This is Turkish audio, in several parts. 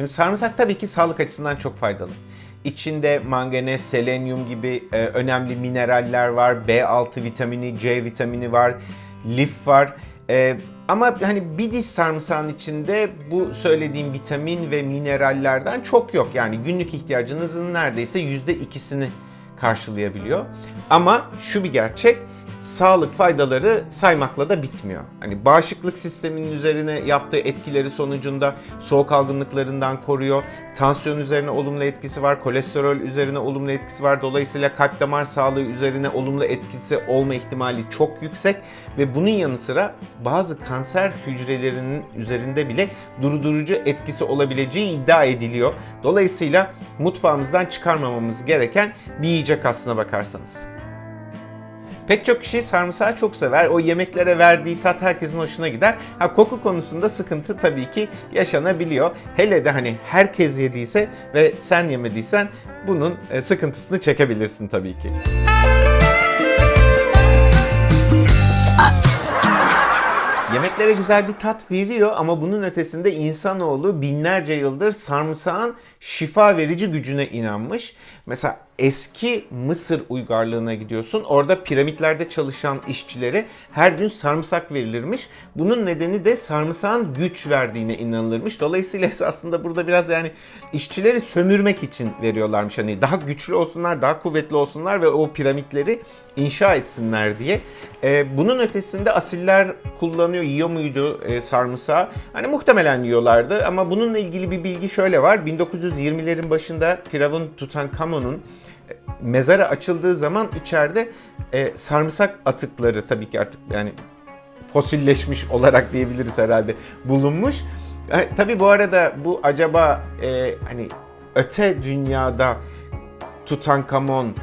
Şimdi sarımsak tabii ki sağlık açısından çok faydalı. İçinde manganez, selenyum gibi e, önemli mineraller var. B6 vitamini, C vitamini var, lif var. E, ama hani bir diş sarımsağın içinde bu söylediğim vitamin ve minerallerden çok yok. Yani günlük ihtiyacınızın neredeyse yüzde ikisini karşılayabiliyor. Ama şu bir gerçek, sağlık faydaları saymakla da bitmiyor. Hani bağışıklık sisteminin üzerine yaptığı etkileri sonucunda soğuk algınlıklarından koruyor. Tansiyon üzerine olumlu etkisi var, kolesterol üzerine olumlu etkisi var. Dolayısıyla kalp damar sağlığı üzerine olumlu etkisi olma ihtimali çok yüksek ve bunun yanı sıra bazı kanser hücrelerinin üzerinde bile durdurucu etkisi olabileceği iddia ediliyor. Dolayısıyla mutfağımızdan çıkarmamamız gereken bir yiyecek aslına bakarsanız. Pek çok kişi sarımsağı çok sever. O yemeklere verdiği tat herkesin hoşuna gider. Ha koku konusunda sıkıntı tabii ki yaşanabiliyor. Hele de hani herkes yediyse ve sen yemediysen bunun e, sıkıntısını çekebilirsin tabii ki. Yemeklere güzel bir tat veriyor ama bunun ötesinde insanoğlu binlerce yıldır sarımsağın şifa verici gücüne inanmış. Mesela eski Mısır uygarlığına gidiyorsun. Orada piramitlerde çalışan işçilere her gün sarımsak verilirmiş. Bunun nedeni de sarımsağın güç verdiğine inanılırmış. Dolayısıyla aslında burada biraz yani işçileri sömürmek için veriyorlarmış. Hani daha güçlü olsunlar, daha kuvvetli olsunlar ve o piramitleri inşa etsinler diye. Ee, bunun ötesinde asiller kullanıyor, yiyor muydu e, sarımsağı? Hani muhtemelen yiyorlardı ama bununla ilgili bir bilgi şöyle var. 1920'lerin başında Firavun Tutankamon'un mezarı açıldığı zaman içeride e, sarımsak atıkları tabii ki artık yani fosilleşmiş olarak diyebiliriz herhalde bulunmuş. E, tabii bu arada bu acaba e, hani öte dünyada Tutankamon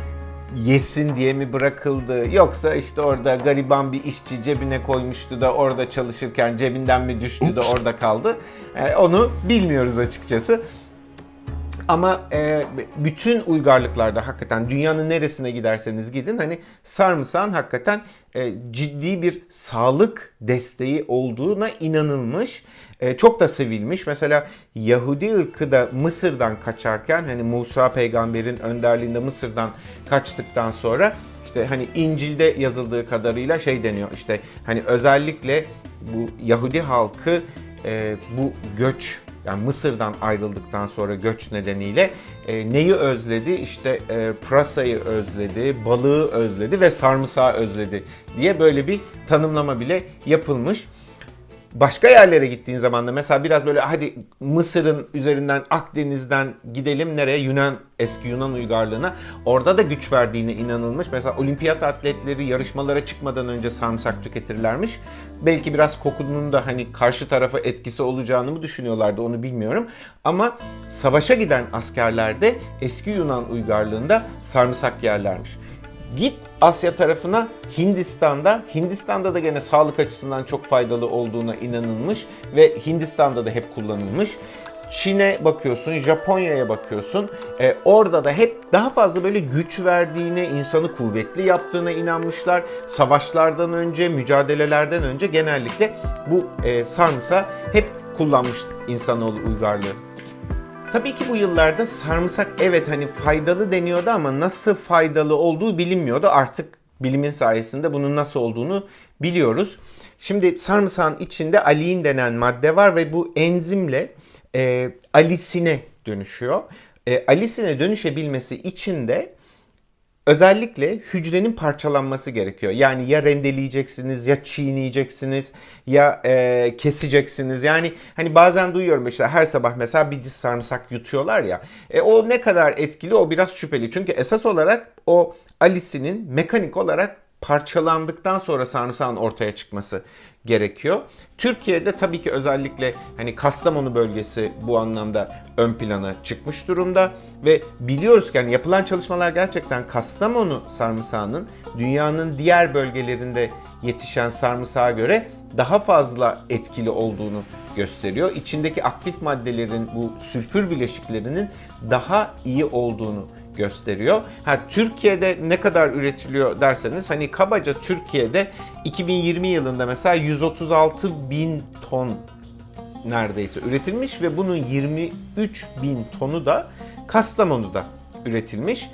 yesin diye mi bırakıldı yoksa işte orada gariban bir işçi cebine koymuştu da orada çalışırken cebinden mi düştü de orada kaldı. E, onu bilmiyoruz açıkçası. Ama e, bütün uygarlıklarda hakikaten dünyanın neresine giderseniz gidin hani sarımsağın hakikaten e, ciddi bir sağlık desteği olduğuna inanılmış. E, çok da sevilmiş. Mesela Yahudi ırkı da Mısır'dan kaçarken hani Musa peygamberin önderliğinde Mısır'dan kaçtıktan sonra işte hani İncil'de yazıldığı kadarıyla şey deniyor işte hani özellikle bu Yahudi halkı e, bu göç yani Mısır'dan ayrıldıktan sonra göç nedeniyle e, neyi özledi? İşte e, pırasayı özledi, balığı özledi ve sarımsağı özledi diye böyle bir tanımlama bile yapılmış. Başka yerlere gittiğin zaman da mesela biraz böyle hadi Mısır'ın üzerinden Akdeniz'den gidelim nereye? Yunan eski Yunan uygarlığına. Orada da güç verdiğine inanılmış. Mesela olimpiyat atletleri yarışmalara çıkmadan önce sarımsak tüketirlermiş. Belki biraz kokunun da hani karşı tarafa etkisi olacağını mı düşünüyorlardı onu bilmiyorum. Ama savaşa giden askerlerde eski Yunan uygarlığında sarımsak yerlermiş. Git Asya tarafına Hindistan'da. Hindistan'da da gene sağlık açısından çok faydalı olduğuna inanılmış ve Hindistan'da da hep kullanılmış. Çin'e bakıyorsun, Japonya'ya bakıyorsun. Ee, orada da hep daha fazla böyle güç verdiğine, insanı kuvvetli yaptığına inanmışlar. Savaşlardan önce, mücadelelerden önce genellikle bu e, sarımsağı hep kullanmış insanoğlu uygarlığı. Tabii ki bu yıllarda sarımsak evet hani faydalı deniyordu ama nasıl faydalı olduğu bilinmiyordu. Artık bilimin sayesinde bunun nasıl olduğunu biliyoruz. Şimdi sarımsağın içinde aliin denen madde var ve bu enzimle e, alisine dönüşüyor. E, alisine dönüşebilmesi için de özellikle hücrenin parçalanması gerekiyor. Yani ya rendeleyeceksiniz ya çiğneyeceksiniz ya e, keseceksiniz. Yani hani bazen duyuyorum işte her sabah mesela bir diş sarımsak yutuyorlar ya. E, o ne kadar etkili o biraz şüpheli. Çünkü esas olarak o alisinin mekanik olarak parçalandıktan sonra sarımsağın ortaya çıkması gerekiyor. Türkiye'de tabii ki özellikle hani Kastamonu bölgesi bu anlamda ön plana çıkmış durumda ve biliyoruz ki hani yapılan çalışmalar gerçekten Kastamonu sarımsağının dünyanın diğer bölgelerinde yetişen sarımsağa göre daha fazla etkili olduğunu gösteriyor. İçindeki aktif maddelerin bu sülfür bileşiklerinin daha iyi olduğunu gösteriyor. Ha Türkiye'de ne kadar üretiliyor derseniz hani kabaca Türkiye'de 2020 yılında mesela 136 bin ton neredeyse üretilmiş ve bunun 23 bin tonu da Kastamonu'da üretilmiş.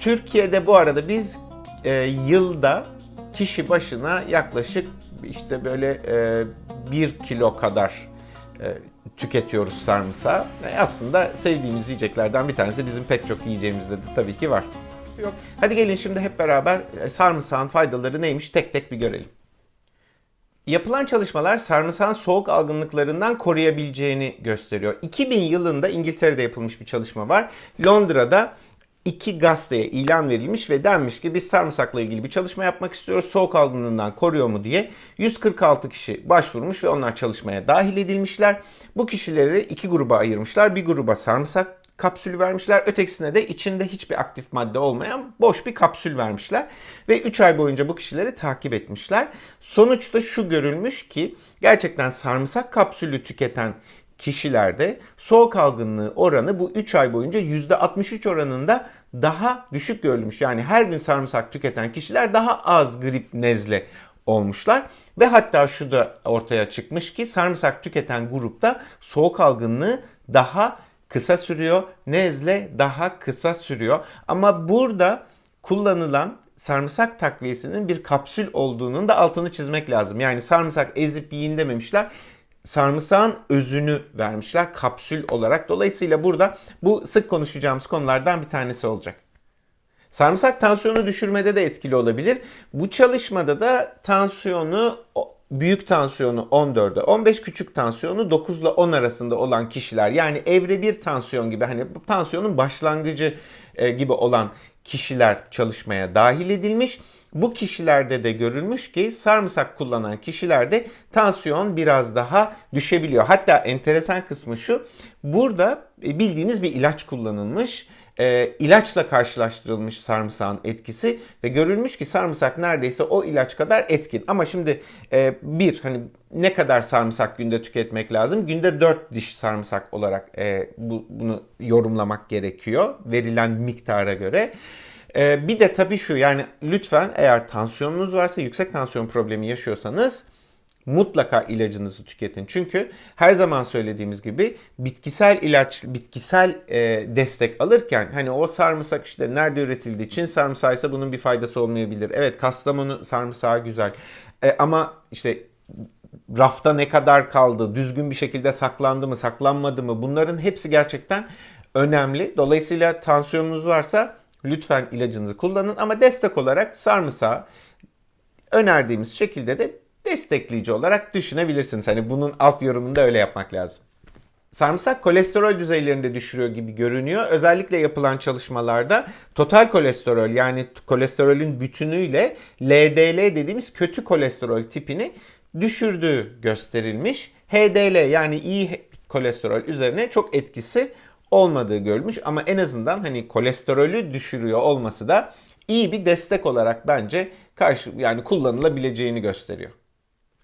Türkiye'de bu arada biz e, yılda kişi başına yaklaşık işte böyle e, 1 kilo kadar tüketiyoruz sarımsağı. E, aslında sevdiğimiz yiyeceklerden bir tanesi bizim pek çok yiyeceğimizde de tabii ki var. Yok. Hadi gelin şimdi hep beraber e, sarımsağın faydaları neymiş tek tek bir görelim. Yapılan çalışmalar sarımsağın soğuk algınlıklarından koruyabileceğini gösteriyor. 2000 yılında İngiltere'de yapılmış bir çalışma var. Londra'da iki gazeteye ilan verilmiş ve denmiş ki biz sarımsakla ilgili bir çalışma yapmak istiyoruz. Soğuk algınlığından koruyor mu diye 146 kişi başvurmuş ve onlar çalışmaya dahil edilmişler. Bu kişileri iki gruba ayırmışlar. Bir gruba sarımsak kapsülü vermişler. Ötekisine de içinde hiçbir aktif madde olmayan boş bir kapsül vermişler. Ve 3 ay boyunca bu kişileri takip etmişler. Sonuçta şu görülmüş ki gerçekten sarımsak kapsülü tüketen kişilerde soğuk algınlığı oranı bu 3 ay boyunca %63 oranında daha düşük görülmüş. Yani her gün sarımsak tüketen kişiler daha az grip nezle olmuşlar. Ve hatta şu da ortaya çıkmış ki sarımsak tüketen grupta soğuk algınlığı daha kısa sürüyor. Nezle daha kısa sürüyor. Ama burada kullanılan sarımsak takviyesinin bir kapsül olduğunun da altını çizmek lazım. Yani sarımsak ezip yiyin dememişler sarımsağın özünü vermişler kapsül olarak. Dolayısıyla burada bu sık konuşacağımız konulardan bir tanesi olacak. Sarımsak tansiyonu düşürmede de etkili olabilir. Bu çalışmada da tansiyonu büyük tansiyonu 14'e 15 küçük tansiyonu 9 ile 10 arasında olan kişiler yani evre bir tansiyon gibi hani bu tansiyonun başlangıcı e, gibi olan kişiler çalışmaya dahil edilmiş. Bu kişilerde de görülmüş ki sarımsak kullanan kişilerde tansiyon biraz daha düşebiliyor. Hatta enteresan kısmı şu. Burada e, bildiğiniz bir ilaç kullanılmış. E, ilaçla karşılaştırılmış sarımsağın etkisi ve görülmüş ki sarımsak neredeyse o ilaç kadar etkin. Ama şimdi e, bir hani ne kadar sarımsak günde tüketmek lazım? Günde 4 diş sarımsak olarak e, bu, bunu yorumlamak gerekiyor verilen miktara göre. Ee, bir de tabii şu yani lütfen eğer tansiyonunuz varsa yüksek tansiyon problemi yaşıyorsanız mutlaka ilacınızı tüketin. Çünkü her zaman söylediğimiz gibi bitkisel ilaç, bitkisel e, destek alırken hani o sarımsak işte nerede üretildiği Çin sarımsağıysa bunun bir faydası olmayabilir. Evet Kastamonu sarımsağı güzel. E, ama işte rafta ne kadar kaldı, düzgün bir şekilde saklandı mı, saklanmadı mı bunların hepsi gerçekten önemli. Dolayısıyla tansiyonunuz varsa lütfen ilacınızı kullanın ama destek olarak sarımsağı önerdiğimiz şekilde de destekleyici olarak düşünebilirsiniz. Hani bunun alt yorumunu da öyle yapmak lazım. Sarımsak kolesterol düzeylerini de düşürüyor gibi görünüyor. Özellikle yapılan çalışmalarda total kolesterol yani kolesterolün bütünüyle LDL dediğimiz kötü kolesterol tipini düşürdüğü gösterilmiş. HDL yani iyi kolesterol üzerine çok etkisi olmadığı görülmüş ama en azından hani kolesterolü düşürüyor olması da iyi bir destek olarak bence karşı yani kullanılabileceğini gösteriyor.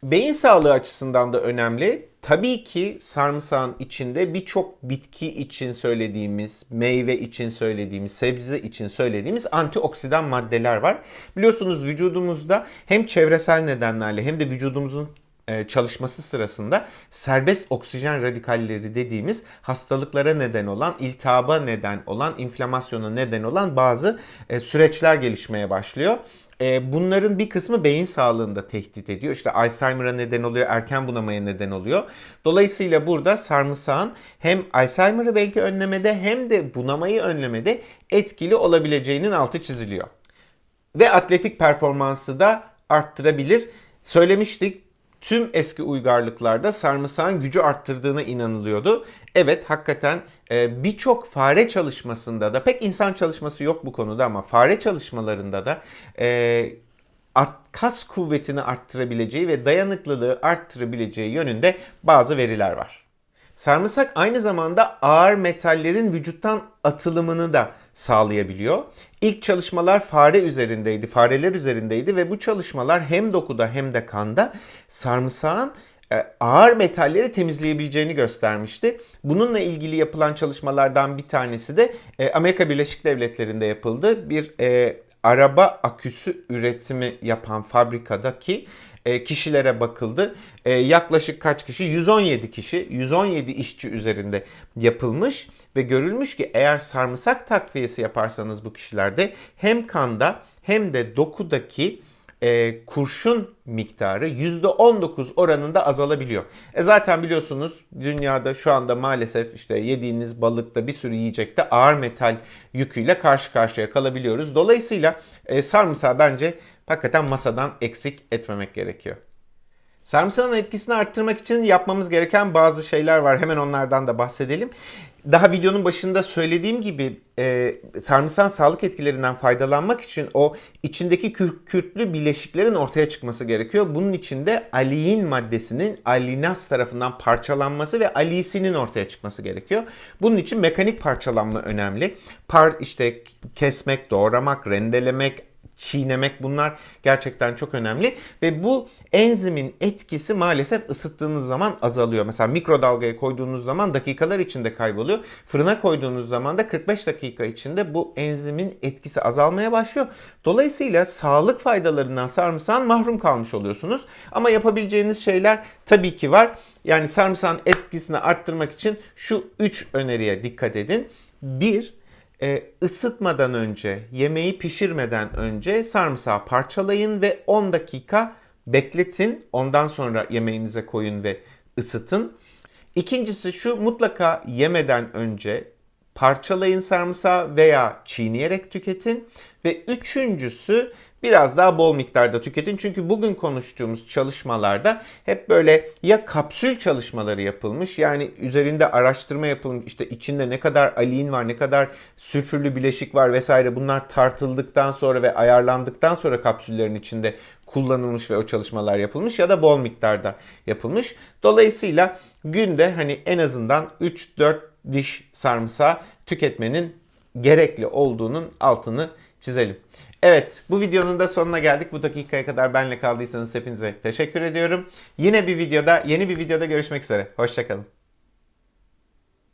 Beyin sağlığı açısından da önemli. Tabii ki sarımsağın içinde birçok bitki için söylediğimiz, meyve için söylediğimiz, sebze için söylediğimiz antioksidan maddeler var. Biliyorsunuz vücudumuzda hem çevresel nedenlerle hem de vücudumuzun çalışması sırasında serbest oksijen radikalleri dediğimiz hastalıklara neden olan, iltihaba neden olan, inflamasyona neden olan bazı e, süreçler gelişmeye başlıyor. E, bunların bir kısmı beyin sağlığında tehdit ediyor. İşte Alzheimer'a neden oluyor, erken bunamaya neden oluyor. Dolayısıyla burada sarımsağın hem Alzheimer'ı belki önlemede hem de bunamayı önlemede etkili olabileceğinin altı çiziliyor. Ve atletik performansı da arttırabilir. Söylemiştik tüm eski uygarlıklarda sarımsağın gücü arttırdığına inanılıyordu. Evet hakikaten e, birçok fare çalışmasında da pek insan çalışması yok bu konuda ama fare çalışmalarında da e, kas kuvvetini arttırabileceği ve dayanıklılığı arttırabileceği yönünde bazı veriler var. Sarımsak aynı zamanda ağır metallerin vücuttan atılımını da sağlayabiliyor. İlk çalışmalar fare üzerindeydi, fareler üzerindeydi ve bu çalışmalar hem dokuda hem de kanda sarımsağın e, ağır metalleri temizleyebileceğini göstermişti. Bununla ilgili yapılan çalışmalardan bir tanesi de e, Amerika Birleşik Devletleri'nde yapıldı. Bir e, araba aküsü üretimi yapan fabrikadaki e, kişilere bakıldı. E, yaklaşık kaç kişi? 117 kişi, 117 işçi üzerinde yapılmış ve görülmüş ki eğer sarımsak takviyesi yaparsanız bu kişilerde hem kanda hem de dokudaki e, kurşun miktarı %19 oranında azalabiliyor. E zaten biliyorsunuz dünyada şu anda maalesef işte yediğiniz balıkta bir sürü yiyecekte ağır metal yüküyle karşı karşıya kalabiliyoruz. Dolayısıyla e, sarımsağı bence hakikaten masadan eksik etmemek gerekiyor. Sarımsağın etkisini arttırmak için yapmamız gereken bazı şeyler var. Hemen onlardan da bahsedelim. Daha videonun başında söylediğim gibi e, sarımsağın sağlık etkilerinden faydalanmak için o içindeki kür- kürklü bileşiklerin ortaya çıkması gerekiyor. Bunun için de aliin maddesinin alinas tarafından parçalanması ve alisinin ortaya çıkması gerekiyor. Bunun için mekanik parçalanma önemli. Par işte kesmek, doğramak, rendelemek, çiğnemek bunlar gerçekten çok önemli ve bu enzimin etkisi maalesef ısıttığınız zaman azalıyor. Mesela mikrodalgaya koyduğunuz zaman dakikalar içinde kayboluyor. Fırına koyduğunuz zaman da 45 dakika içinde bu enzimin etkisi azalmaya başlıyor. Dolayısıyla sağlık faydalarından sarımsağın mahrum kalmış oluyorsunuz. Ama yapabileceğiniz şeyler tabii ki var. Yani sarımsağın etkisini arttırmak için şu 3 öneriye dikkat edin. 1 e, ısıtmadan önce, yemeği pişirmeden önce sarımsağı parçalayın ve 10 dakika bekletin. Ondan sonra yemeğinize koyun ve ısıtın. İkincisi şu mutlaka yemeden önce parçalayın sarımsağı veya çiğneyerek tüketin. Ve üçüncüsü biraz daha bol miktarda tüketin. Çünkü bugün konuştuğumuz çalışmalarda hep böyle ya kapsül çalışmaları yapılmış yani üzerinde araştırma yapılmış işte içinde ne kadar aliin var ne kadar sülfürlü bileşik var vesaire bunlar tartıldıktan sonra ve ayarlandıktan sonra kapsüllerin içinde kullanılmış ve o çalışmalar yapılmış ya da bol miktarda yapılmış. Dolayısıyla günde hani en azından 3-4 diş sarımsağı tüketmenin gerekli olduğunun altını çizelim. Evet bu videonun da sonuna geldik. Bu dakikaya kadar benle kaldıysanız hepinize teşekkür ediyorum. Yine bir videoda yeni bir videoda görüşmek üzere. Hoşçakalın.